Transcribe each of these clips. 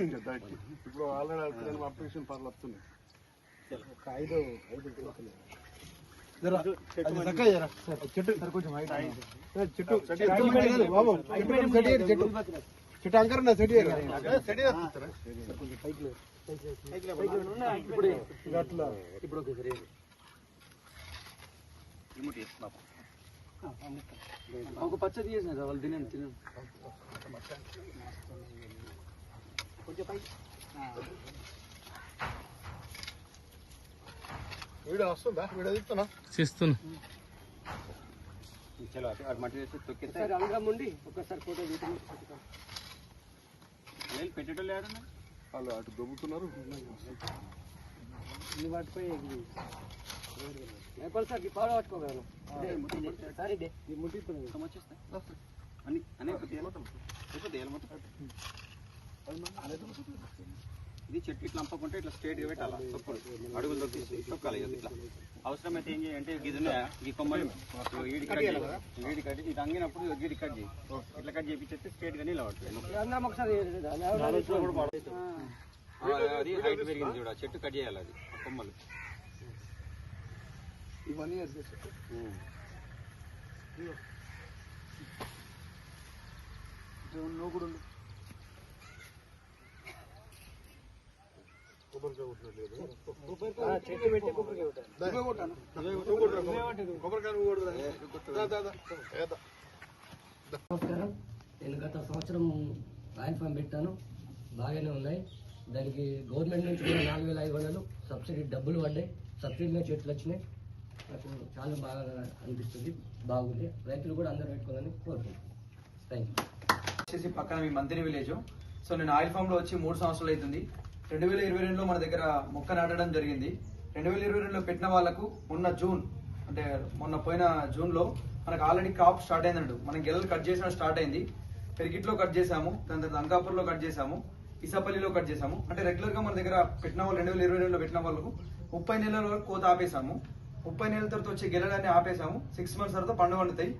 ఇప్పుడు ఆల్రెడీ అడుగుతున్నాను అప్లికేషన్ పర్లు వస్తున్నాయి. ఒక ఐదు ఐదు చెట్టు బాబు అంకర్ సెట్ ఇప్పుడు ఒక పచ్చ తీసేసిన వాళ్ళు తినండి తినండి వీడియో వస్తుందా వీడియో తీస్తున్నా చేస్తున్నా. చలో అటు అటు మట్టి వేసి తొక్కితే ఒకసారి అందరం ఉండి ఒకసారి ఫోటో తీసి లేదు పెట్టేటోళ్ళు ఎవరన్నా వాళ్ళు అటు దొబ్బుతున్నారు. సార్ ఈ పాడు పట్టుకోగలను సరే ముట్టిస్తున్నాను అన్ని అనే మొత్తం ఇది చెట్టు ఇట్లా అంపకుంటే ఇట్లా స్ట్రేట్గా పెట్టాలి తొక్కుడు. అడుగులు తొక్కాలి ఇట్లా. అవసరమైతే ఏం చేయాలంటే ఇది ఉన్నాయా? ఈ కొమ్మలు. ఈడి కట్ చేయాలి ఈడి కట్ ఇది అంగినప్పుడు ఈడి కట్ చేయి ఇట్లా కట్ చేయించేస్తే స్ట్రేట్గా నిలబడుతుంది అది హైట్ పెరిగింది చూడ చెట్టు కట్ చేయాలి అది కొమ్మలు. ఇవన్నీ నువ్వు కూడా ఉండు కొబ్బరికాయ కొట్టినట్లేదు చెట్టు పెట్టి కొబ్బరికాయ కొట్టాలి కొబ్బరికాయ నువ్వు కొడుతురా దా, దా, దా. ఏదా. నమస్కారం. నేను గత సంవత్సరం ఆయిల్ ఫామ్ పెట్టాను. బాగానే ఉన్నాయి. దానికి గవర్నమెంట్ నుంచి కూడా నాలుగు వేల ఐదు వందలు సబ్సిడీ డబ్బులు పడ్డాయి. సబ్సిడీ మీద చెట్లు వచ్చినాయి. నాకు చాలా బాగా అనిపిస్తుంది. బాగుంది. రైతులు కూడా అందరూ పెట్టుకోవాలని కోరుకుంటున్నాను. థ్యాంక్ యూ వచ్చేసి పక్కన మీ మంత్రి విలేజ్. సో నేను ఆయిల్ ఫామ్లో వచ్చి మూడు సంవత్సరాలు అవుతుంది. రెండు వేల ఇరవై రెండులో మన దగ్గర మొక్క నాటడం జరిగింది. రెండు వేల ఇరవై రెండులో పెట్టిన వాళ్ళకు మొన్న జూన్ అంటే మొన్న పోయిన జూన్లో మనకు ఆల్రెడీ క్రాప్ స్టార్ట్ అయిందండు మనం గెలలు కట్ చేసిన స్టార్ట్ అయింది. పెరిగిట్లో కట్ చేసాము దాని తర్వాత అంకాపూర్లో కట్ చేసాము ఇసాపల్లిలో కట్ చేసాము అంటే రెగ్యులర్గా మన దగ్గర పెట్టిన వాళ్ళు రెండు వేల ఇరవై రెండులో పెట్టిన వాళ్ళకు ముప్పై నెలల వరకు కోత ఆపేసాము ముప్పై నెలల తర్వాత వచ్చే గెలలన్నీ ఆపేసాము సిక్స్ మంత్స్ తర్వాత పండు పండుతాయి.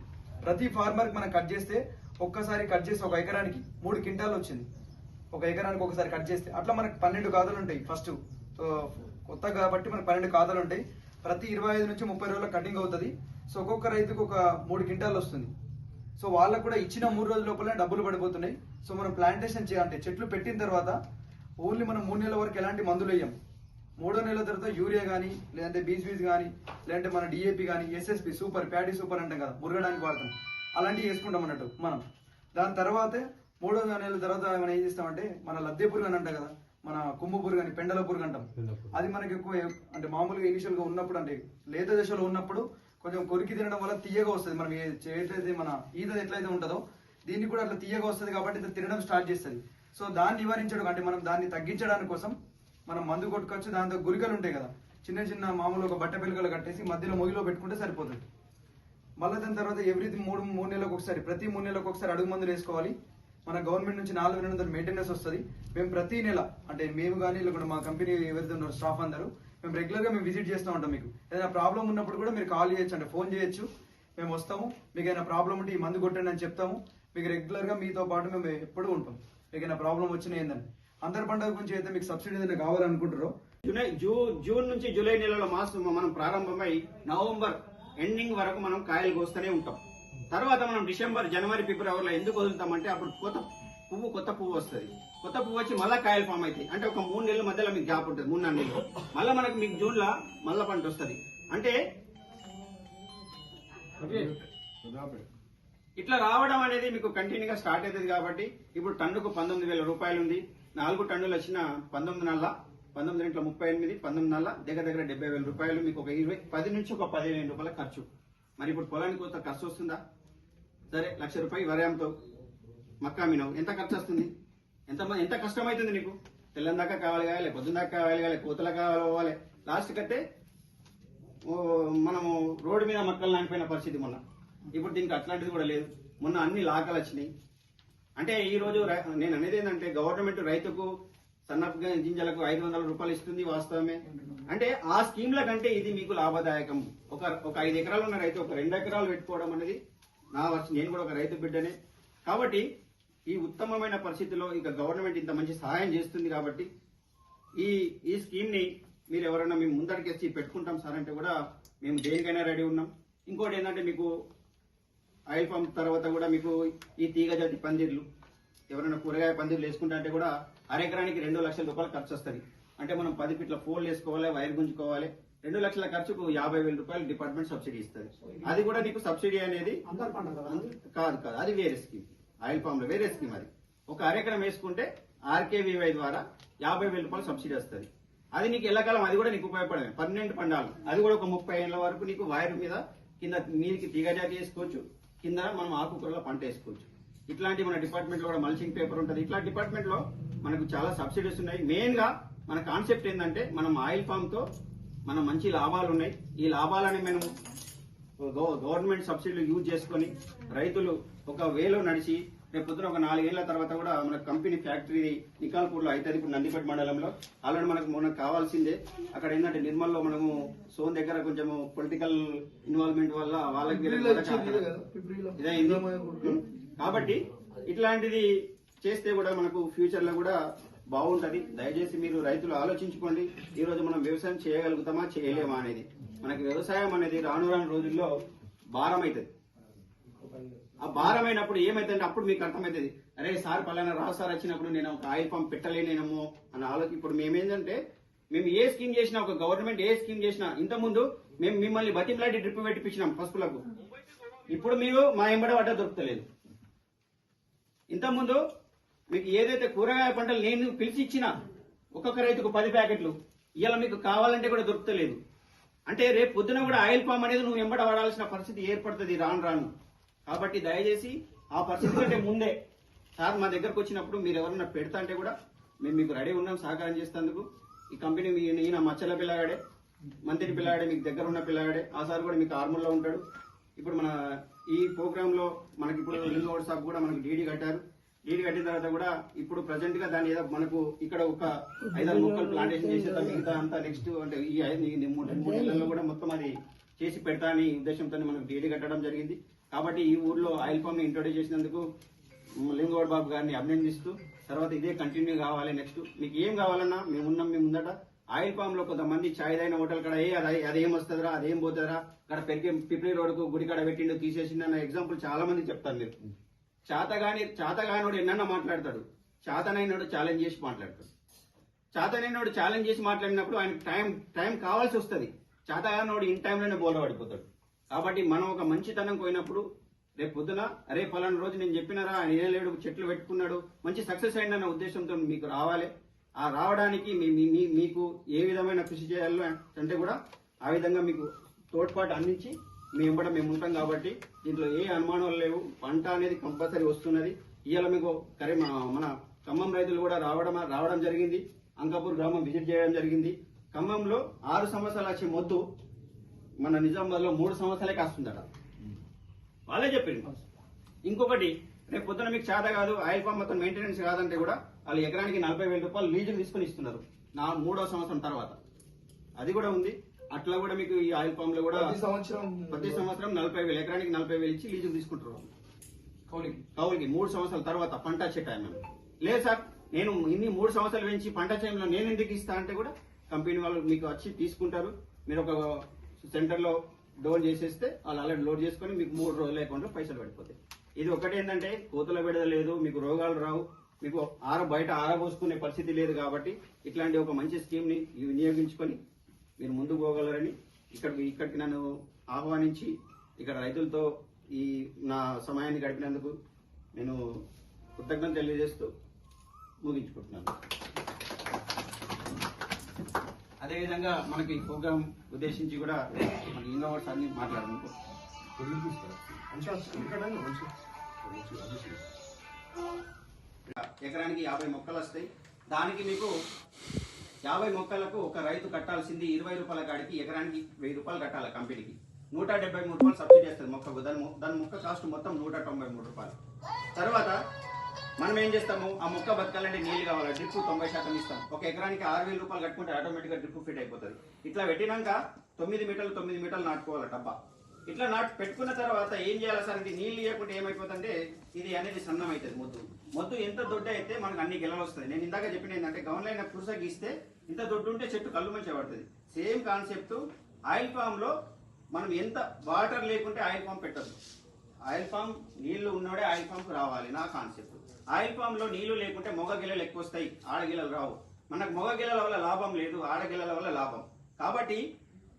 ప్రతి ఫార్మర్కి మనం కట్ చేస్తే ఒక్కసారి కట్ చేసి ఒక ఎకరానికి మూడు క్వింటాలు వచ్చింది. ఒక ఎకరానికి ఒకసారి కట్ చేస్తే అట్లా మనకు పన్నెండు ఖాతాలు ఉంటాయి ఫస్ట్ సో కొత్త కాబట్టి మనకు పన్నెండు ఖాతాలు ఉంటాయి. ప్రతి ఇరవై ఐదు నుంచి ముప్పై రోజుల కటింగ్ అవుతుంది. సో ఒక్కొక్క రైతుకు ఒక మూడు క్వింటాలు వస్తుంది. సో వాళ్ళకు కూడా ఇచ్చిన మూడు రోజుల లోపలనే డబ్బులు పడిపోతున్నాయి. సో మనం ప్లాంటేషన్ చేయాలంటే చెట్లు పెట్టిన తర్వాత ఓన్లీ మనం మూడు నెలల వరకు ఎలాంటి మందులు వేయం. మూడో నెలల తర్వాత యూరియా కానీ లేదంటే బీజ్ బీస్ కానీ లేదంటే మన డిఏపి కానీ ఎస్ఎస్పి సూపర్ ప్యాడీ సూపర్ అంటాం కదా మురగడానికి వాడతాం. అలాంటివి వేసుకుంటాం అన్నట్టు మనం. దాని తర్వాతే మూడో నెలల తర్వాత మనం ఏం చేస్తామంటే మన లద్దె పురుగు అని అంటాం కదా మన కుమ్ము పురుగు అని పెండల పురుగు అంటాం అది మనకి ఎక్కువ అంటే మామూలుగా ఇనిషియల్గా ఉన్నప్పుడు అంటే లేత దశలో ఉన్నప్పుడు కొంచెం కొరికి తినడం వల్ల తీయగా వస్తుంది. మనం ఏదైతే మన ఈత ఎట్లయితే ఉంటుందో దీన్ని కూడా అట్లా తీయగా వస్తుంది కాబట్టి ఇది తినడం స్టార్ట్ చేస్తుంది. సో దాన్ని నివారించడం అంటే మనం దాన్ని తగ్గించడానికి కోసం మనం మందు కొట్టుకోవచ్చు. దాంతో గురికలు ఉంటాయి కదా చిన్న చిన్న మామూలు ఒక బట్ట పిల్లకలు కట్టేసి మధ్యలో మొగిలో పెట్టుకుంటే సరిపోతుంది. మళ్ళీ దాని తర్వాత ఎవ్రీ మూడు మూడు నెలలకు ఒకసారి ప్రతి మూడు నెలలకు ఒకసారి అడుగు మందులు వేసుకోవాలి. మన గవర్నమెంట్ నుంచి నాలుగు వేల మెయింటెనెన్స్ వస్తుంది. మేము ప్రతి నెల అంటే మేము కానీ లేకుండా మా కంపెనీ ఎవరైతే ఉన్నారో స్టాఫ్ అందరూ మేము రెగ్యులర్గా మేము విజిట్ చేస్తూ ఉంటాం మీకు. ఏదైనా ప్రాబ్లం ఉన్నప్పుడు కూడా మీరు కాల్ చేయొచ్చు అంటే ఫోన్ చేయొచ్చు. మేము వస్తాము మీకు ఏదైనా ప్రాబ్లం ఉంటే ఈ మందు కొట్టండి అని చెప్తాము. మీకు రెగ్యులర్గా మీతో పాటు మేము ఎప్పుడూ ఉంటాం. మీకు ఏదైనా ప్రాబ్లం వచ్చినా ఏందని. అంతర్ పండుగ గురించి అయితే మీకు సబ్సిడీ ఏదైనా కావాలనుకుంటారో జూలై జూ- జూన్ నుంచి జూలై నెలలో మాసం మనం ప్రారంభమై నవంబర్ ఎండింగ్ వరకు మనం కాయలు కోస్తూనే ఉంటాం. తర్వాత మనం డిసెంబర్ జనవరి ఫిబ్రవరిలో ఎందుకు వదులుతామంటే అప్పుడు కొత్త పువ్వు కొత్త పువ్వు వస్తుంది. కొత్త పువ్వు వచ్చి మళ్ళీ కాయలు ఫామ్ అవుతాయి. అంటే ఒక మూడు నెలల మధ్యలో మీకు గ్యాప్ ఉంటుంది మూడు నాలుగు నెలలు. మళ్ళీ మనకు మీకు జూన్లో మళ్ళా పంట వస్తుంది. అంటే ఇట్లా రావడం అనేది మీకు కంటిన్యూగా స్టార్ట్ అవుతుంది కాబట్టి ఇప్పుడు టన్నుకు పంతొమ్మిది వేల రూపాయలు ఉంది. నాలుగు టన్నులు వచ్చిన పంతొమ్మిది నెలల పంతొమ్మిది ఇంట్లో ముప్పై ఎనిమిది పంతొమ్మిది నెలల దగ్గర దగ్గర డెబ్బై వేల రూపాయలు. మీకు ఒక ఇరవై పది నుంచి ఒక పదిహేను రూపాయల ఖర్చు. మరి ఇప్పుడు పొలానికి కొంత ఖర్చు వస్తుందా? సరే లక్ష రూపాయలు వరయాంతో మక్కా మినవు. ఎంత ఖర్చు వస్తుంది? ఎంత ఎంత ఎంత కష్టమవుతుంది నీకు? తెల్లం దాకా కావాలి కావాలి పొద్దున్న దాకా కావాలి కావాలి కోతలు కావాలి లాస్ట్ కట్టే మనము రోడ్డు మీద మక్కలు నానిపోయిన పరిస్థితి మొన్న. ఇప్పుడు దీనికి అట్లాంటిది కూడా లేదు. మొన్న అన్ని లాకలు వచ్చినాయి. అంటే ఈ రోజు రై- నేను అనేది ఏంటంటే గవర్నమెంట్ రైతుకు సన్నపు గింజలకు ఐదు వందల రూపాయలు ఇస్తుంది వాస్తవమే. అంటే ఆ స్కీమ్ల కంటే ఇది మీకు లాభదాయకం ఒక ఒక ఐదు ఎకరాలు ఉన్న రైతు ఒక రెండు ఎకరాలు పెట్టుకోవడం అనేది నా వర్షం. నేను కూడా ఒక రైతు బిడ్డనే. కాబట్టి ఈ ఉత్తమమైన పరిస్థితిలో ఇక గవర్నమెంట్ ఇంత మంచి సహాయం చేస్తుంది కాబట్టి ఈ ఈ స్కీమ్ని మీరు ఎవరైనా మేము ముందడికేసి పెట్టుకుంటాం సార్ అంటే కూడా మేము దేనికైనా రెడీ ఉన్నాం. ఇంకోటి ఏంటంటే మీకు ఆయిల్ పంప్ తర్వాత కూడా మీకు ఈ తీగ జాతి పందిర్లు ఎవరైనా కూరగాయ పందిర్లు వేసుకుంటా అంటే కూడా అరెకరానికి రెండు లక్షల రూపాయలు ఖర్చు వస్తుంది. అంటే మనం పది ఫీట్ల ఫోన్లు వేసుకోవాలి వైర్ గుంజుకోవాలి. రెండు లక్షల ఖర్చుకు యాభై వేల రూపాయలు డిపార్ట్మెంట్ సబ్సిడీ ఇస్తుంది. అది కూడా నీకు సబ్సిడీ అనేది కాదు? కాదు అది వేరే స్కీమ్. ఆయిల్ పామ్లో వేరే స్కీమ్ అది. ఒక అరెకరం వేసుకుంటే ఆర్కేవీవై ద్వారా యాభై వేల రూపాయలు సబ్సిడీ వస్తుంది. అది నీకు ఎల్లకాలం అది కూడా నీకు ఉపయోగపడమే. పన్నెండు పండాలు. అది కూడా ఒక ముప్పై ఏళ్ళ వరకు నీకు వైర్ మీద కింద నీరికి తీగజాతి వేసుకోవచ్చు. కింద మనం ఆకుకూరలో పంట వేసుకోవచ్చు. ఇట్లాంటి మన డిపార్ట్మెంట్లో కూడా మల్చింగ్ పేపర్ ఉంటుంది. ఇట్లా డిపార్ట్మెంట్లో మనకు చాలా సబ్సిడీస్ ఉన్నాయి. మెయిన్గా మన కాన్సెప్ట్ ఏంటంటే మనం ఆయిల్ ఫామ్తో మన మంచి లాభాలు ఉన్నాయి. ఈ లాభాలని మనం గవ- గవర్నమెంట్ సబ్సిడీలు యూజ్ చేసుకొని రైతులు ఒక వేలో నడిచి రేపు పొద్దున ఒక నాలుగేళ్ళ తర్వాత కూడా మన కంపెనీ ఫ్యాక్టరీ నికాల్పూర్లో అవుతుంది ఇప్పుడు నందిపేట మండలంలో. ఆల్రెడీ మనకు మనకు కావాల్సిందే. అక్కడ ఏంటంటే నిర్మల్లో మనము సోన్ దగ్గర కొంచెం పొలిటికల్ ఇన్వాల్వ్మెంట్ వల్ల వాళ్ళకి. కాబట్టి ఇట్లాంటిది చేస్తే కూడా మనకు ఫ్యూచర్లో కూడా బాగుంటది. దయచేసి మీరు రైతులు ఆలోచించుకోండి. ఈ రోజు మనం వ్యవసాయం చేయగలుగుతామా చేయలేమా అనేది. మనకి వ్యవసాయం అనేది రాను రాను రోజుల్లో భారం అవుతుంది ఆ భారమైనప్పుడు ఏమైతుందంటే అప్పుడు మీకు అర్థమవుతుంది అరే సార్ పలానా రావు సార్ వచ్చినప్పుడు నేను ఒక ఆయిల్ పంప్ పెట్టలేనేమో అని ఆలోచన ఇప్పుడు మేమేంటంటే మేము ఏ స్కీమ్ చేసినా ఒక గవర్నమెంట్ ఏ స్కీమ్ చేసినా ఇంత ముందు మేము మిమ్మల్ని బతిమలాడి డ్రిప్ పెట్టిపించినాం పసుపులకు ఇప్పుడు మీరు మా ఎంబడ పడ్డ దొరుకుతలేదు. ఇంతకుముందు మీకు ఏదైతే కూరగాయ పంటలు నేను పిలిచిచ్చిన ఒక్కొక్క రైతుకు పది ప్యాకెట్లు ఇలా మీకు కావాలంటే కూడా దొరుకుతలేదు. అంటే రేపు పొద్దున కూడా ఆయిల్ పామ్ అనేది నువ్వు వెంబడ పడాల్సిన పరిస్థితి ఏర్పడుతుంది రాను రాను. కాబట్టి దయచేసి ఆ పరిస్థితి కంటే ముందే సార్ మా దగ్గరకు వచ్చినప్పుడు మీరు ఎవరన్నా పెడతా అంటే కూడా మేము మీకు రెడీ ఉన్నాం సహకారం చేసేందుకు ఈ కంపెనీ మీ ఈయన మచ్చల పిల్లగాడే మంత్రి పిల్లగాడే మీకు దగ్గర ఉన్న పిల్లగాడే ఆ సార్ కూడా మీకు ఆర్మూర్లో ఉంటాడు. ఇప్పుడు మన ఈ ప్రోగ్రామ్లో మనకి ఇప్పుడు లింగోడ్ సాబ్ కూడా మనకి డీడీ కట్టారు. డీడీ కట్టిన తర్వాత కూడా ఇప్పుడు ప్రజెంట్గా దాని ఏదో మనకు ఇక్కడ ఒక ఐదారు మొక్కలు ప్లాంటేషన్ చేసేద్దాం మిగతా అంతా నెక్స్ట్ అంటే ఈ ఐదు మూడు నెలల్లో కూడా మొత్తం అది చేసి పెడతా అని ఉద్దేశంతో మనకు డీడీ కట్టడం జరిగింది. కాబట్టి ఈ ఊర్లో ఆయిల్ ఫామ్ ఇంట్రొడ్యూస్ చేసినందుకు లింగోడ్ బాబు గారిని అభినందిస్తూ తర్వాత ఇదే కంటిన్యూ కావాలి నెక్స్ట్ మీకు ఏం కావాలన్నా మేము ఉన్నాం మేము ముందట. ఆయిల్ పామ్లో కొంతమంది చాయ్ దైన హోటల్ కాడ ఏ అది అదేం వస్తుందిరా అదేం పోతుందిరా అక్కడ పెరిగే పిప్లి రోడ్కు గుడి కాడ పెట్టిండు తీసేసిండు అన్న ఎగ్జాంపుల్ చాలా మంది చెప్తారు మీరు. చాతగాని చాతగానోడు ఎన్నన్నా మాట్లాడతాడు. చాతనైనోడు ఛాలెంజ్ చేసి మాట్లాడతాడు. చాతనైనోడు ఛాలెంజ్ చేసి మాట్లాడినప్పుడు ఆయన టైం టైం కావాల్సి వస్తుంది. చాతగానోడు ఇన్ టైంలోనే బోల పడిపోతాడు. కాబట్టి మనం ఒక మంచితనం పోయినప్పుడు రేపు పొద్దున అరే ఫలానా రోజు నేను చెప్పినారా? ఆయన ఏలేడు చెట్లు పెట్టుకున్నాడు. మంచి సక్సెస్ అయిందన్న ఉద్దేశంతో మీకు రావాలి. ఆ రావడానికి మీ- మీ- మీకు ఏ విధమైన కృషి చేయాలో అంటే కూడా ఆ విధంగా మీకు తోడ్పాటు అందించి మీ కూడా మేము ఉంటాం కాబట్టి దీంట్లో ఏ అనుమానాలు లేవు. పంట అనేది కంపల్సరీ వస్తున్నది. ఇవాళ మీకు కరే మన మన ఖమ్మం రైతులు కూడా రావడం రావడం జరిగింది. అంకాపూర్ గ్రామం విజిట్ చేయడం జరిగింది. ఖమ్మంలో ఆరు సంవత్సరాలు వచ్చే మొద్దు మన నిజామాబాద్లో మూడు సంవత్సరాలే కాస్తుందట. వాళ్ళే చెప్పింది ఇంకొకటి రేపు పొద్దున మీకు చేత కాదు ఆయిల్ పంప్ మొత్తం మెయింటెనెన్స్ కాదంటే కూడా వాళ్ళు ఎకరానికి నలభై వేల రూపాయలు లీజులు తీసుకుని ఇస్తున్నారు. నా మూడో సంవత్సరం తర్వాత. అది కూడా ఉంది. అట్లా కూడా మీకు ఈ ఆయిల్ పంప్లో కూడా ప్రతి సంవత్సరం ప్రతి సంవత్సరం నలభై వేలు ఎకరానికి నలభై వేలు ఇచ్చి లీజులు తీసుకుంటారు. కౌలికి కౌలుకి మూడు సంవత్సరాల తర్వాత పంట వచ్చే టైం. లేదు సార్ నేను ఇన్ని మూడు సంవత్సరాలు పెంచి పంట టైంలో నేను ఎందుకు ఇస్తా అంటే కూడా కంపెనీ వాళ్ళు మీకు వచ్చి తీసుకుంటారు మీరు ఒక సెంటర్లో డోర్ చేసేస్తే వాళ్ళు ఆల్రెడీ లోడ్ చేసుకొని మీకు మూడు రోజుల అకౌంట్లో పైసలు పడిపోతాయి ఇది ఒకటి ఏంటంటే కోతుల విడద లేదు మీకు రోగాలు రావు మీకు ఆర బయట ఆరబోసుకునే పరిస్థితి లేదు కాబట్టి ఇట్లాంటి ఒక మంచి స్కీమ్ని వినియోగించుకొని మీరు ముందుకు పోగలరని ఇక్కడికి ఇక్కడికి నన్ను ఆహ్వానించి ఇక్కడ రైతులతో ఈ నా సమయాన్ని గడిపినందుకు నేను కృతజ్ఞత తెలియజేస్తూ ముగించుకుంటున్నాను. అదేవిధంగా మనకి ఈ ప్రోగ్రాం ఉద్దేశించి కూడా మన ఇన్నోవర్స్ అన్ని మాట్లాడుకుంటాం. ఎకరానికి యాభై మొక్కలు వస్తాయి. దానికి మీకు యాభై మొక్కలకు ఒక రైతు కట్టాల్సింది ఇరవై రూపాయల కాడికి ఎకరానికి వెయ్యి రూపాయలు కట్టాలి కంపెనీకి. నూట డెబ్బై మూడు రూపాయలు సబ్సిడీ వస్తుంది మొక్కకు. దాని దాని మొక్క కాస్ట్ మొత్తం నూట తొంభై మూడు రూపాయలు. తర్వాత మనం ఏం చేస్తాము? ఆ మొక్క బతకాలంటే నీళ్ళు కావాలి? డ్రిప్ తొంభై శాతం ఇస్తాం. ఒక ఎకరానికి ఆరు వేల రూపాయలు కట్టుకుంటే ఆటోమేటిక్గా డ్రిప్ ఫిట్ అయిపోతుంది. ఇట్లా పెట్టినాక తొమ్మిది మీటర్లు తొమ్మిది మీటర్లు నాటుకోవాలి డబ్బా. ఇట్లా నాటు పెట్టుకున్న తర్వాత ఏం చేయాలి సార్? ఇది నీళ్ళు ఇవ్వకుంటే ఏమైపోతుందంటే ఇది అనేది సన్నం అవుతుంది మొద్దు. మొద్దు ఎంత దొడ్డ అయితే మనకు అన్ని గెలలు వస్తుంది నేను ఇందాక చెప్పిన ఏంటంటే గౌన్లైన పురుస గీస్తే ఇంత దొడ్డు ఉంటే చెట్టు కళ్ళు మంచిగా పడుతుంది. సేమ్ కాన్సెప్ట్ ఆయిల్ పామ్లో మనం ఎంత వాటర్ లేకుంటే ఆయిల్ ఫామ్ పెట్టద్దు. ఆయిల్ ఫామ్ నీళ్ళు ఉన్నోడే ఆయిల్ ఫామ్ రావాలి. నా కాన్సెప్ట్. ఆయిల్ ఫామ్లో నీళ్ళు లేకుంటే మొగ గిల్లలు ఎక్కువ వస్తాయి. ఆడ గిల్లలు రావు. మనకు మొగ గిల్లల వల్ల లాభం లేదు ఆడ గిల్లల వల్ల లాభం. కాబట్టి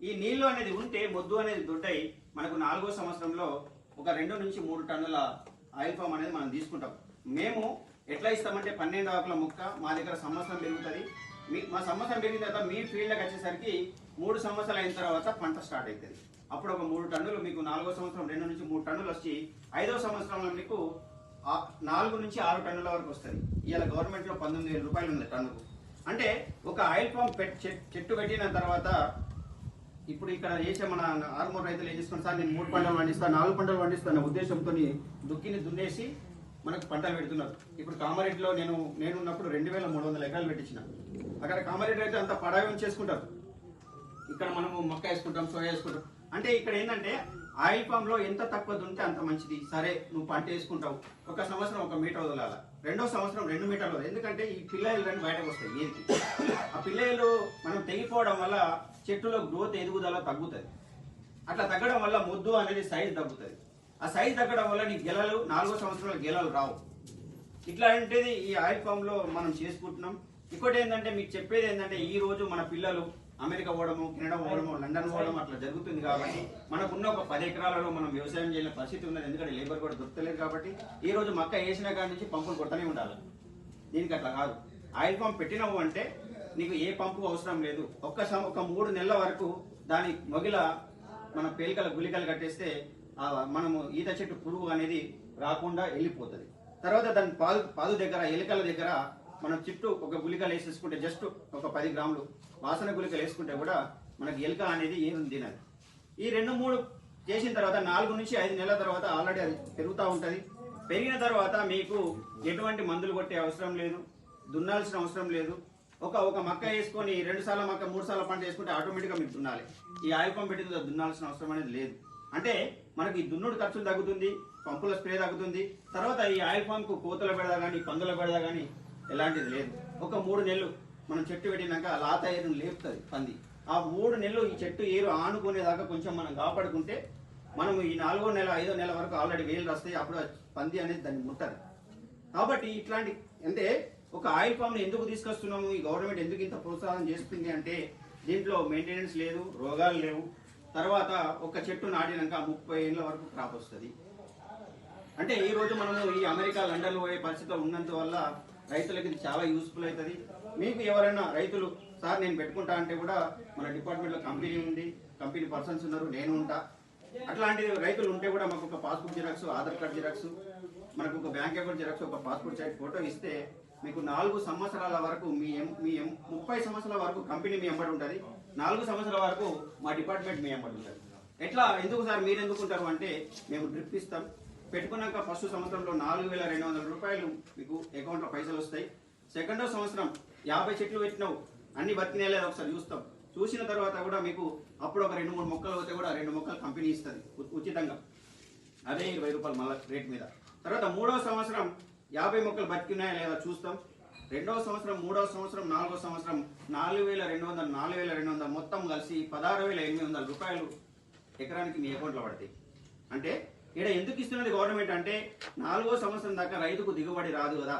ఈ నీళ్ళు అనేది ఉంటే మొద్దు అనేది దొడ్డై మనకు నాలుగో సంవత్సరంలో ఒక రెండు నుంచి మూడు టన్నుల ఆయిల్ ఫామ్ అనేది మనం తీసుకుంటాం. మేము ఎట్లా ఇస్తామంటే పన్నెండు ఆకుల ముక్క మా దగ్గర సంవత్సరం పెరుగుతుంది. మీ మా సంవత్సరం పెరిగిన తర్వాత మీ ఫీల్డ్కి వచ్చేసరికి మూడు సంవత్సరాలు అయిన తర్వాత పంట స్టార్ట్ అవుతుంది అప్పుడు ఒక మూడు టన్నులు మీకు నాలుగో సంవత్సరం రెండు నుంచి మూడు టన్నులు వచ్చి ఐదో సంవత్సరంలో మీకు నాలుగు నుంచి ఆరు టన్నుల వరకు వస్తుంది. ఇవాళ గవర్నమెంట్లో పంతొమ్మిది వేల రూపాయలు ఉంది టన్నుకు. అంటే ఒక ఆయిల్ పంప్ చెట్టు పెట్టిన తర్వాత ఇప్పుడు ఇక్కడ చేసే మన ఆరుమూరు రైతులు ఏం చేస్తున్నారు? సార్ నేను మూడు పంటలు పండిస్తాను నాలుగు పంటలు పండిస్తాను ఉద్దేశంతో దుక్కిని దున్నేసి మనకు పంటలు పెడుతున్నారు. ఇప్పుడు కామారెడ్డిలో నేను నేను ఉన్నప్పుడు రెండు వేల మూడు వందల ఎకరాలు పెట్టించిన. అక్కడ కామారెడ్డి రైతులు అంత పడాయం చేసుకుంటారు. ఇక్కడ మనము మొక్క వేసుకుంటాం సోయా వేసుకుంటాం. అంటే ఇక్కడ ఏంటంటే ఆయిల్ పామ్లో ఎంత తక్కువ దున్నితే అంత మంచిది. సరే నువ్వు పంట వేసుకుంటావు. ఒక సంవత్సరం ఒక మీటర్ వదలాల. రెండో సంవత్సరం రెండు మీటర్లు ఎందుకంటే ఈ పిల్లలు రెండు బయటకు వస్తాయి. ఏంటి ఆ పిల్లలు మనం తెగిపోవడం వల్ల చెట్టులో గ్రోత్ ఎదుగుదల తగ్గుతుంది. అట్లా తగ్గడం వల్ల ముద్దు అనేది సైజ్ తగ్గుతుంది. ఆ సైజ్ తగ్గడం వల్ల నీ గెలలు నాలుగో సంవత్సరంలో గెలలు రావు. ఇట్లా అంటే ఈ ఆయిల్ ఫామ్లో మనం చేసుకుంటున్నాం. ఇంకోటి ఏంటంటే మీకు చెప్పేది ఏంటంటే ఈ రోజు మన పిల్లలు అమెరికా పోవడము కెనడా పోవడము లండన్ పోవడం అట్లా జరుగుతుంది కాబట్టి మనకున్న ఒక పది ఎకరాలలో మనం వ్యవసాయం చేయలేని పరిస్థితి ఉన్నది. ఎందుకంటే లేబర్ కూడా దొరకలేదు కాబట్టి ఈ రోజు మక్క వేసిన కాడి నుంచి పంపులు కొట్టనే ఉండాలి. దీనికి అట్లా కాదు. ఆయిల్ పంప్ పెట్టినావు అంటే నీకు ఏ పంపు అవసరం లేదు. ఒక్క సం- ఒక మూడు నెలల వరకు దాని మొగిల మన పేలికల గులికలు కట్టేస్తే మనము ఈత చెట్టు పురుగు అనేది రాకుండా వెళ్ళిపోతుంది. తర్వాత దాని పాదు పాదు దగ్గర ఎలుకల దగ్గర మనం చుట్టూ ఒక గులికలు వేసేసుకుంటే జస్ట్ ఒక పది గ్రాములు వాసన గులికలు వేసుకుంటే కూడా మనకి ఎలుక అనేది ఏం తినదు. ఈ రెండు మూడు చేసిన తర్వాత నాలుగు నుంచి ఐదు నెలల తర్వాత ఆల్రెడీ అది పెరుగుతూ ఉంటుంది. పెరిగిన తర్వాత మీకు ఎటువంటి మందులు కొట్టే అవసరం లేదు. దున్నాల్సిన అవసరం లేదు. ఒక ఒక మక్క వేసుకొని రెండు సార్లు మక్క మూడు సార్లు పంట వేసుకుంటే ఆటోమేటిక్గా మీకు దున్నాలి. ఈ ఆయిల్ పంప్ పెట్టి దున్నాల్సిన అవసరం అనేది లేదు. అంటే మనకి దున్నుడు ఖర్చులు తగ్గుతుంది పంపుల స్ప్రే తగ్గుతుంది. తర్వాత ఈ ఆయిల్ పంప్ కోతల పెడదా కానీ పందుల పెడదా కానీ ఎలాంటిది లేదు. ఒక మూడు నెలలు మనం చెట్టు పెట్టినాక లాత ఏరుని లేపుతుంది పంది. ఆ మూడు నెలలు ఈ చెట్టు ఏరు ఆనుకునేదాకా కొంచెం మనం కాపాడుకుంటే మనం ఈ నాలుగో నెల ఐదో నెల వరకు ఆల్రెడీ వేలు వస్తాయి అప్పుడు పంది అనేది దాన్ని ముట్టదు. కాబట్టి ఇట్లాంటి అంటే ఒక ఆయిల్ ఫామ్ ఎందుకు తీసుకొస్తున్నాము? ఈ గవర్నమెంట్ ఎందుకు ఇంత ప్రోత్సాహం చేస్తుంది అంటే దీంట్లో మెయింటెనెన్స్ లేదు రోగాలు లేవు. తర్వాత ఒక చెట్టు నాటినాక ముప్పై ఏళ్ళ వరకు క్రాప్ వస్తుంది. అంటే ఈ రోజు మనము ఈ అమెరికా లండన్ పోయే పరిస్థితిలో ఉన్నంత వల్ల రైతులకి ఇది చాలా యూస్ఫుల్ అవుతుంది మీకు ఎవరైనా రైతులు సార్ నేను పెట్టుకుంటా అంటే కూడా మన డిపార్ట్మెంట్లో కంపెనీ ఉంది కంపెనీ పర్సన్స్ ఉన్నారు నేను ఉంటా. అట్లాంటి రైతులు ఉంటే కూడా మాకు ఒక passbook xerox Aadhaar card xerox మనకు ఒక బ్యాంక్ అకౌంట్ జిరాక్స్ ఒక పాస్పోర్ట్ సైజ్ ఫోటో ఇస్తే మీకు నాలుగు సంవత్సరాల వరకు మీ ఎం- మీ ఎం- ముప్పై సంవత్సరాల వరకు కంపెనీ మీ ఎంబడి ఉంటుంది. నాలుగు సంవత్సరాల వరకు మా డిపార్ట్మెంట్ మీ ఎంబడి ఉంటుంది. ఎట్లా ఎందుకు సార్ మీరు ఎందుకుంటారు అంటే మేము డ్రిప్ ఇస్తాం. పెట్టుకున్నాక ఫస్ట్ సంవత్సరంలో నాలుగు వేల రెండు వందల రూపాయలు మీకు అకౌంట్లో పైసలు వస్తాయి. సెకండో సంవత్సరం యాభై చెట్లు పెట్టినావు. అన్ని బతికినాయో ఒకసారి చూస్తాం. చూసిన తర్వాత కూడా మీకు అప్పుడు ఒక రెండు మూడు మొక్కలు పోతే కూడా రెండు మొక్కలు కంపెనీ ఇస్తుంది. ఉచితంగా. అదే ఇరవై రూపాయలు మళ్ళీ రేట్ మీద. తర్వాత మూడో సంవత్సరం యాభై మొక్కలు బతికినాయా లేదా చూస్తాం. రెండవ సంవత్సరం మూడవ సంవత్సరం నాలుగో సంవత్సరం నాలుగు వేల రెండు వందల నాలుగు వేల రెండు వందల మొత్తం కలిసి పదహారు వేల ఎనిమిది వందల రూపాయలు ఎకరానికి మీ అకౌంట్లో పడతాయి. అంటే ఇక్కడ ఎందుకు ఇస్తున్నది గవర్నమెంట్ అంటే నాలుగో సంవత్సరం దాకా రైతుకు దిగుబడి రాదు కదా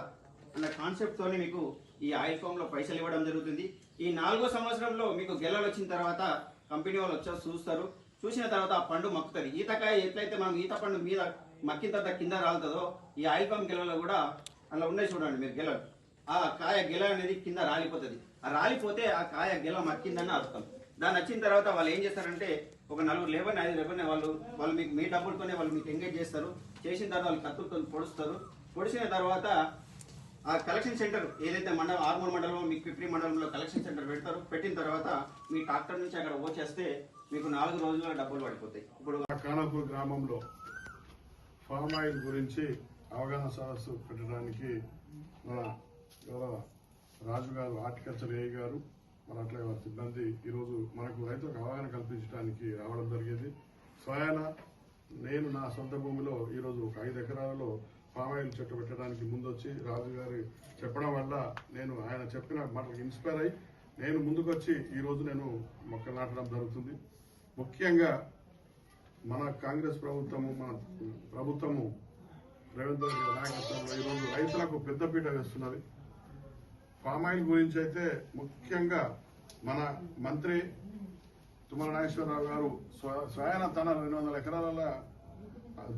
అన్న కాన్సెప్ట్తోనే మీకు ఈ ఆయిల్ ఫామ్లో పైసలు ఇవ్వడం జరుగుతుంది. ఈ నాలుగో సంవత్సరంలో మీకు గెలలు వచ్చిన తర్వాత కంపెనీ వాళ్ళు వచ్చి చూస్తారు. చూసిన తర్వాత ఆ పండు మక్కుతుంది. ఈతకాయ ఎట్లయితే మనం ఈత పండు మీద మక్కిన తర్వాత కింద రాలుతుందో ఈ ఆయిల్ పంప్ గెలలో కూడా అలా ఉన్నాయి చూడండి మీరు గెలలు ఆ కాయ గెల అనేది కింద రాలిపోతుంది. ఆ రాలిపోతే ఆ కాయ గెల మక్కిందని అర్థం. దాన్ని వచ్చిన తర్వాత వాళ్ళు ఏం చేస్తారంటే ఒక నలుగురు లేబర్ని ఐదు లేబర్ని వాళ్ళు వాళ్ళు మీకు మీ డబ్బులతోనే వాళ్ళు మీకు ఎంగేజ్ చేస్తారు. చేసిన తర్వాత వాళ్ళు కత్తులతో పొడుస్తారు. పొడిచిన తర్వాత ఆ కలెక్షన్ సెంటర్ ఏదైతే మండలం ఆర్మూర్ మండలంలో మీకు పిప్రి మండలంలో కలెక్షన్ సెంటర్ పెడతారు పెట్టిన తర్వాత మీ ట్రాక్టర్ నుంచి అక్కడ వచ్చేస్తే మీకు నాలుగు రోజుల్లో డబ్బులు పడిపోతాయి. ఇప్పుడు ఖానాపూర్ గ్రామంలో ఫామ్ ఆయిల్ గురించి అవగాహన సదస్సు పెట్టడానికి మన గౌరవ రాజు గారు హార్టికల్చర్ ఏఐ గారు మన అట్లాగే వారి సిబ్బంది ఈరోజు మనకు రైతులకు అవగాహన కల్పించడానికి రావడం జరిగింది. స్వయాన నేను నా సొంత భూమిలో ఈరోజు ఒక ఐదు ఎకరాలలో పామాయిల్ చెట్టు పెట్టడానికి ముందొచ్చి రాజు గారి చెప్పడం వల్ల నేను ఆయన చెప్పిన మాటలకు ఇన్స్పైర్ అయ్యి నేను ముందుకొచ్చి ఈరోజు నేను మొక్కలు నాటడం జరుగుతుంది. ముఖ్యంగా మన కాంగ్రెస్ ప్రభుత్వము మన ప్రభుత్వము రేవంత్ రెడ్డి గారి నాయకత్వంలో ఈరోజు రైతులకు పెద్దపీట వేస్తున్నది. పామాయిల్ గురించి అయితే ముఖ్యంగా మన మంత్రి తుమ్మల నాగేశ్వరరావు గారు స్వ- స్వయాన తన రెండు వందల ఎకరాల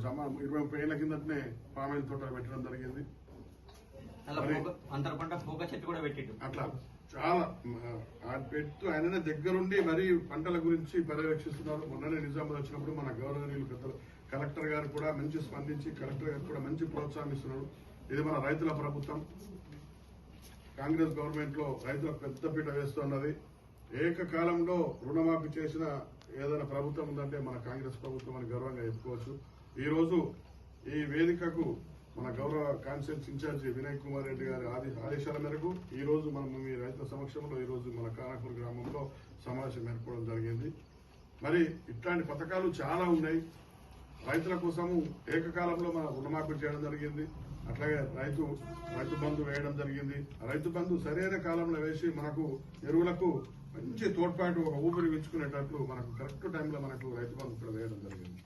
జమ ఇరవై ముప్పై ఏళ్ళ కిందటనే పామాయిల్ తోటలు పెట్టడం జరిగింది. అట్లా చాలా పెట్టు ఆయననే దగ్గరుండి మరి పంటల గురించి పర్యవేక్షిస్తున్నారు. మొన్ననే నిజామాబాద్ వచ్చినప్పుడు మన గౌరవనీయులు పెద్దలు కలెక్టర్ గారు కూడా మంచి స్పందించి కలెక్టర్ గారు కూడా మంచి ప్రోత్సాహిస్తున్నారు. ఇది మన రైతుల ప్రభుత్వం. కాంగ్రెస్ గవర్నమెంట్లో రైతులకు పెద్దపీట వేస్తున్నది. ఏకకాలంలో రుణమాఫీ చేసిన ఏదైనా ప్రభుత్వం ఉందంటే మన కాంగ్రెస్ ప్రభుత్వం అని గర్వంగా చెప్పుకోవచ్చు. ఈ రోజు ఈ వేదికకు మన గౌరవ కాన్సెప్ట్ ఇన్ఛార్జి వినయ్ కుమార్ రెడ్డి గారి ఆది ఆదేశాల మేరకు ఈ రోజు మనం మీ రైతుల సమక్షంలో ఈ రోజు మన కానాపూర్ గ్రామంలో సమావేశం ఏర్పడడం జరిగింది. మరి ఇట్లాంటి పథకాలు చాలా ఉన్నాయి. రైతుల కోసము ఏకకాలంలో మన రుణమాఫీ చేయడం జరిగింది. అట్లాగే రైతు రైతు బంధు వేయడం జరిగింది. రైతు బంధు సరైన కాలంలో వేసి మనకు ఎరువులకు మంచి తోడ్పాటు ఒక ఊపిరి విచ్చుకునేటట్లు మనకు కరెక్ట్ టైంలో మనకు రైతు బంధు ఇక్కడ వేయడం జరిగింది.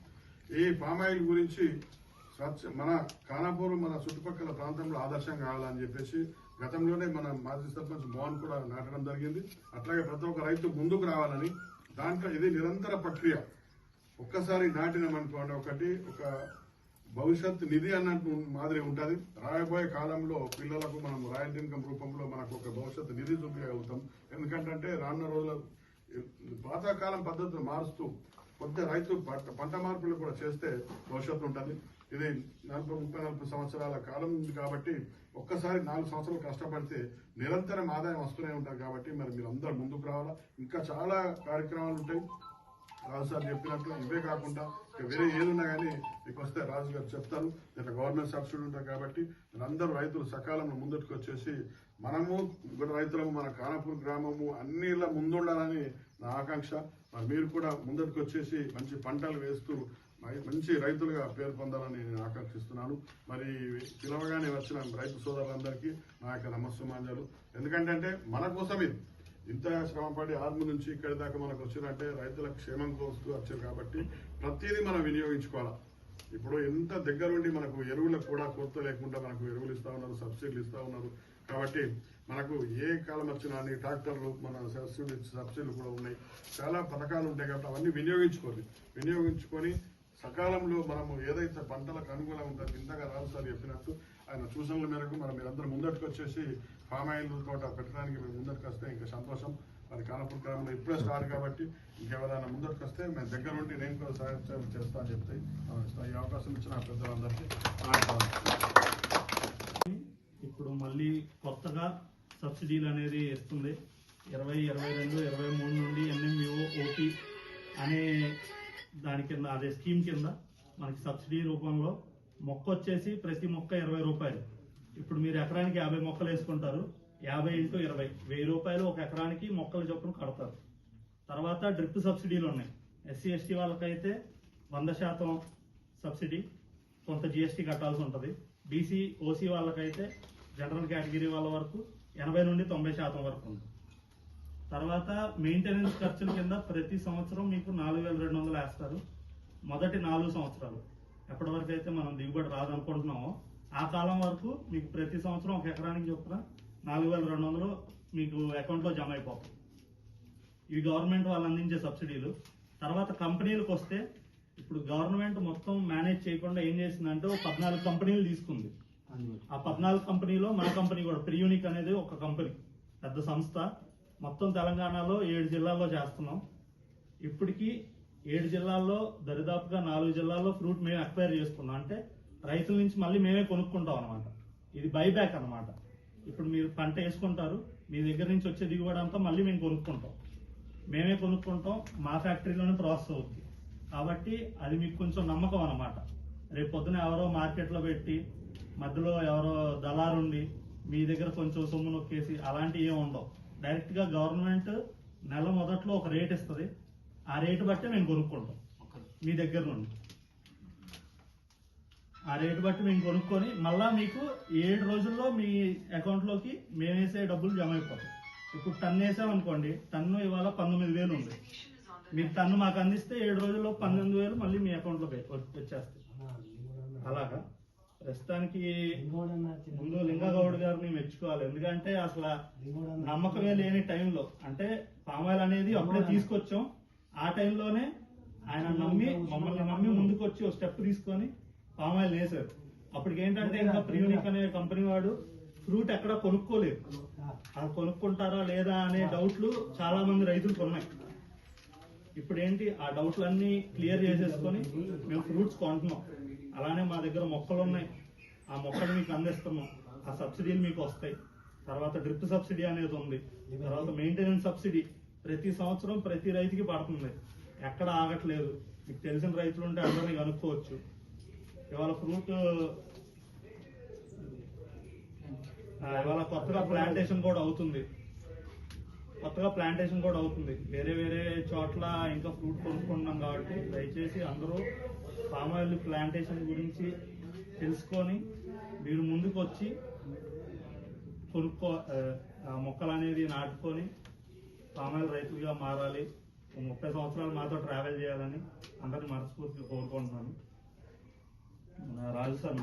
ఈ పామాయిల్ గురించి స్వచ్ఛ మన ఖానాపూర్ మన చుట్టుపక్కల ప్రాంతంలో ఆదర్శం కావాలని చెప్పేసి గతంలోనే మన మాజీ సర్పంచ్ మోహన్ కూడా నాటడం జరిగింది. అట్లాగే ప్రతి ఒక్క రైతు ముందుకు రావాలని దాంట్లో ఇది నిరంతర ప్రక్రియ. ఒక్కసారి నాటినమనుకోండి ఒకటి ఒక భవిష్యత్ నిధి అన్నట్టు మాదిరి ఉంటుంది. రాయబోయే కాలంలో పిల్లలకు మనం రాయల్ ఇన్కమ్ రూపంలో మనకు ఒక భవిష్యత్తు నిధి చూపించగలుగుతాం. ఎందుకంటే రానున్న రోజుల పాతకాలం పద్ధతులు మారుస్తూ కొద్ది రైతు పంట పంట మార్పులు కూడా చేస్తే భవిష్యత్తు ఉంటుంది. ఇది నలభై ముప్పై నలభై సంవత్సరాల కాలం ఉంది కాబట్టి ఒక్కసారి నాలుగు సంవత్సరాలు కష్టపడితే నిరంతరం ఆదాయం వస్తూనే ఉంటుంది కాబట్టి మరి మీరు అందరు ముందుకు రావాలా? ఇంకా చాలా కార్యక్రమాలు ఉంటాయి. రాజు సార్ చెప్పినట్లు ఇవే కాకుండా ఇక వేరే ఏదున్నా కానీ మీకు వస్తే రాజు గారు చెప్తారు. ఇట్లా గవర్నమెంట్ సబ్సిడీ ఉంటుంది కాబట్టి అందరూ రైతులు సకాలంలో ముందటికి వచ్చేసి మనము కూడా రైతులము మన కానపూర్ గ్రామము అన్నిలా ముందుండాలని నా ఆకాంక్ష. మరి మీరు కూడా ముందటికి వచ్చేసి మంచి పంటలు వేస్తూ మరి మంచి రైతులుగా పేరు పొందాలని నేను ఆకాంక్షిస్తున్నాను. మరి పిలవగానే వచ్చిన రైతు సోదరులందరికీ నా యొక్క నమస్సుమాంజలు. ఎందుకంటే అంటే మన కోసం ఇది ఇంత శ్రమపడి ఆర్ము నుంచి ఇక్కడి దాకా మనకు వచ్చిందంటే రైతుల క్షేమం కోస్తూ వచ్చారు కాబట్టి ప్రతిదీ మనం వినియోగించుకోవాలి. ఇప్పుడు ఎంత దగ్గరుండి మనకు ఎరువులకు కూడా కొరత లేకుండా మనకు ఎరువులు ఇస్తా ఉన్నారు సబ్సిడీలు ఇస్తా ఉన్నారు. కాబట్టి మనకు ఏ కాలం వచ్చినా అన్ని ట్రాక్టర్లు మన సబ్సిడీ సబ్సిడీలు కూడా ఉన్నాయి. చాలా పథకాలు ఉంటాయి కాబట్టి అవన్నీ వినియోగించుకోవాలి వినియోగించుకొని సకాలంలో మనము ఏదైతే పంటలకు అనుకూలంగా ఉంటుందో ఇంతగా రాదు సార్ చెప్పినట్టు ఆయన సూచనల మేరకు మనం మీరందరూ ముందట్టుకు వచ్చేసి పామాయిల్ ఆయిల్ తోట పెట్టడానికి మేము ముందరికి వస్తే ఇంకా సంతోషం. మరి కానపూర్ గ్రామంలో ఇప్పుడే స్టార్ట్ కాబట్టి ఇంకెవరైనా ముందరికి వస్తే మేము దగ్గర ఉండి నేను కూడా సహాయం చేస్తా అని చెప్తే ఈ అవకాశం ఇచ్చిన పెద్దలందరికీ ఇప్పుడు మళ్ళీ కొత్తగా సబ్సిడీలు అనేది ఇస్తుంది ఇరవై ఇరవై రెండు ఇరవై మూడు నుండి ఎన్ఎంయూ ఓటీ అనే దాని కింద అదే స్కీమ్ కింద మనకి సబ్సిడీ రూపంలో మొక్క వచ్చేసి ప్రతి మొక్క ఇరవై రూపాయలు. ఇప్పుడు మీరు ఎకరానికి యాభై మొక్కలు వేసుకుంటారు. యాభై ఇంటూ ఇరవై. వెయ్యి రూపాయలు ఒక ఎకరానికి మొక్కలు చొప్పున కడతారు. తర్వాత డ్రిప్ సబ్సిడీలు ఉన్నాయి. ఎస్సీ ఎస్టీ వాళ్ళకైతే వంద శాతం సబ్సిడీ కొంత జిఎస్టీ కట్టాల్సి ఉంటుంది. బీసీ ఓసీ వాళ్ళకైతే జనరల్ కేటగిరీ వాళ్ళ వరకు ఎనభై నుండి తొంభై శాతం వరకు ఉంది. తర్వాత మెయింటెనెన్స్ ఖర్చుల కింద ప్రతి సంవత్సరం మీకు నాలుగు వేల రెండు వందలు వేస్తారు. మొదటి నాలుగు సంవత్సరాలు. ఎప్పటి వరకు అయితే మనం దిగుబడి రాదనుకుంటున్నామో ఆ కాలం వరకు మీకు ప్రతి సంవత్సరం ఒక ఎకరానికి చొప్పున నాలుగు వేల రెండు వందలు మీకు అకౌంట్లో జమ అయిపోతాయి. ఇవి గవర్నమెంట్ వాళ్ళు అందించే సబ్సిడీలు. తర్వాత కంపెనీలకు వస్తే ఇప్పుడు గవర్నమెంట్ మొత్తం మేనేజ్ చేయకుండా ఏం చేసిందంటే ఒక పద్నాలుగు కంపెనీలు తీసుకుంది. ఆ పద్నాలుగు కంపెనీలో మన కంపెనీ కూడా ప్రియూనిక్ అనేది ఒక కంపెనీ పెద్ద సంస్థ. మొత్తం తెలంగాణలో ఏడు జిల్లాల్లో చేస్తున్నాం. ఇప్పటికీ ఏడు జిల్లాల్లో దరిదాపుగా నాలుగు జిల్లాల్లో ఫ్రూట్ మేము అక్వైర్ చేసుకున్నాం. అంటే రైతుల నుంచి మళ్ళీ మేమే కొనుక్కుంటాం అనమాట ఇది బైబ్యాక్ అన్నమాట. ఇప్పుడు మీరు పంట వేసుకుంటారు మీ దగ్గర నుంచి వచ్చే దిగుబడి అంతా మళ్ళీ మేము కొనుక్కుంటాం. మేమే కొనుక్కుంటాం మా ఫ్యాక్టరీలోనే ప్రాసెస్ అవుతుంది కాబట్టి అది మీకు కొంచెం నమ్మకం అన్నమాట. రేపు పొద్దున ఎవరో మార్కెట్లో పెట్టి మధ్యలో ఎవరో దళారుండి మీ దగ్గర కొంచెం సొమ్ము నొక్కేసి అలాంటివి ఏమి ఉండవు. డైరెక్ట్గా గవర్నమెంట్ నెల మొదట్లో ఒక రేట్ ఇస్తుంది. ఆ రేటు బట్టి మేము కొనుక్కుంటాం. మీ దగ్గర నుండి. ఆ రేటు బట్టి మేము కొనుక్కొని మళ్ళా మీకు ఏడు రోజుల్లో మీ అకౌంట్లోకి మేమేసే డబ్బులు జమ అయిపోతాయి. ఇప్పుడు టన్ను వేసామనుకోండి టన్ను ఇవాళ పంతొమ్మిది వేలు ఉంది. మీరు టన్ను మాకు అందిస్తే ఏడు రోజుల్లో పన్నెండు వేలు మళ్ళీ మీ అకౌంట్లో వచ్చేస్తాయి. అలాగా? ప్రస్తుతానికి ముందు లింగగౌడ్ గారిని మెచ్చుకోవాలి. ఎందుకంటే అసలు నమ్మకమే లేని టైంలో అంటే పామాయిల్ అనేది అప్పుడే తీసుకొచ్చాం. ఆ టైంలోనే ఆయన నమ్మి మమ్మల్ని నమ్మి ముందుకు వచ్చి ఒక స్టెప్ తీసుకొని పామాయిల్ వేశారు అప్పటికి ఏంటంటే ఇంకా ప్రియూనిక్ అనే కంపెనీ వాడు ఫ్రూట్ ఎక్కడ కొనుక్కోలేదు. అది కొనుక్కుంటారా లేదా అనే డౌట్లు చాలా మంది రైతులకు ఉన్నాయి. ఇప్పుడు ఏంటి ఆ డౌట్లన్నీ క్లియర్ చేసేసుకొని మేము ఫ్రూట్స్ కొంటున్నాం. అలానే మా దగ్గర మొక్కలు ఉన్నాయి. ఆ మొక్కలు మీకు అందిస్తున్నాం. ఆ సబ్సిడీలు మీకు వస్తాయి. తర్వాత డ్రిప్ సబ్సిడీ అనేది ఉంది. తర్వాత మెయింటెనెన్స్ సబ్సిడీ ప్రతి సంవత్సరం ప్రతి రైతుకి పడుతుంది. ఎక్కడ ఆగట్లేదు. మీకు తెలిసిన రైతులు ఉంటే అందరినీ కనుక్కోవచ్చు. ఇవాళ ఫ్రూట్ ఇవాళ కొత్తగా ప్లాంటేషన్ కూడా అవుతుంది. కొత్తగా ప్లాంటేషన్ కూడా అవుతుంది. వేరే వేరే చోట్ల ఇంకా ఫ్రూట్ కొనుక్కుంటున్నాం కాబట్టి దయచేసి అందరూ పామ్ ఆయిల్ ప్లాంటేషన్ గురించి తెలుసుకొని మీరు ముందుకు వచ్చి కొనుక్కో మొక్కలు అనేది నాటుకొని పామ్ ఆయిల్ రైతులుగా మారాలి. ముప్పై సంవత్సరాలు మాతో ట్రావెల్ చేయాలని అందరిని మనస్ఫూర్తిగా కోరుకుంటున్నాను. Raju sir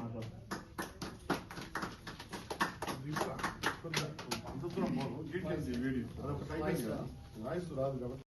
phone details video. అదొక టైటిల్ కదా. వాయిస్ రాదు కాబట్టి.